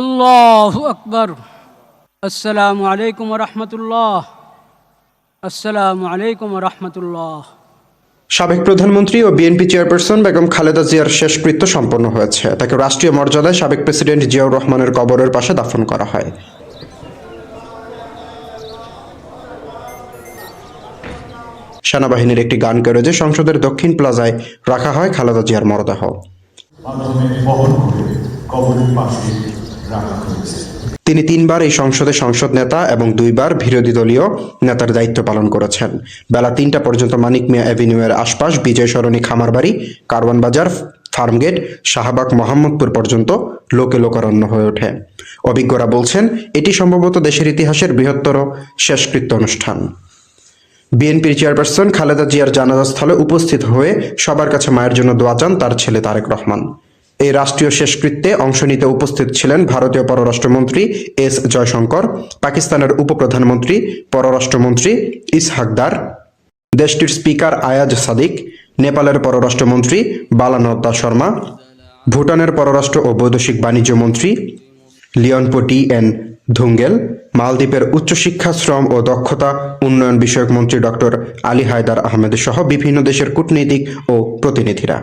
আল্লাহু আকবর। আসসালামু আলাইকুম রহমতুল্লাহ। আসসালামু আলাইকুম রহমতুল্লাহ। সাবেক প্রধানমন্ত্রী ও বিএনপি চেয়ারপারসন বেগম খালেদা জিয়ার শেষকৃত্য সম্পন্ন হয়েছে। তাকে রাষ্ট্রীয় মর্যাদায় সাবেক প্রেসিডেন্ট জিয়াউর রহমানের কবরের পাশে দাফন করা হয়। সেনাবাহিনীর একটি গান ক্যারেজে সংসদের দক্ষিণ প্লাজায় রাখা হয় খালেদা জিয়ার মরদেহ। তিনি তিনবার এই সংসদে সংসদ নেতা এবং দুইবার বিরোধী দলীয় নেতার দায়িত্ব পালন করেছেন। বেলা তিনটা পর্যন্ত মানিক মিয়া অ্যাভিনিউয়ের আশপাশ, বিজয় সরণি খামারবাড়ি, কারওয়ান বাজার, ফার্মগেট, শাহবাগ, মোহাম্মদপুর পর্যন্ত লোকে লোকারণ্য হয়ে ওঠে। অভিজ্ঞরা বলছেন, এটি সম্ভবত দেশের ইতিহাসের বৃহত্তর শেষকৃত্য অনুষ্ঠান। বিএনপির চেয়ারপারসন খালেদা জিয়ার জানাজা স্থলে উপস্থিত হয়ে সবার কাছে মায়ের জন্য দোয়া চান তার ছেলে তারেক রহমান। এই রাষ্ট্রীয় শেষকৃত্যে অংশ নিতে উপস্থিত ছিলেন ভারতীয় পররাষ্ট্রমন্ত্রী এস জয়শঙ্কর, পাকিস্তানের উপপ্রধানমন্ত্রী, পররাষ্ট্রমন্ত্রী ইসহাকদার দেশটির স্পিকার আয়াজ সাদিক, নেপালের পররাষ্ট্রমন্ত্রী বালানদ্দা শর্মা, ভুটানের পররাষ্ট্র ও বৈদেশিক বাণিজ্য মন্ত্রী লিওনপো এন ধুঙ্গেল, মালদ্বীপের উচ্চশিক্ষা, শ্রম ও দক্ষতা উন্নয়ন বিষয়ক মন্ত্রী ডক্টর আলী হায়দার আহমেদ সহ বিভিন্ন দেশের কূটনীতিক ও প্রতিনিধিরা।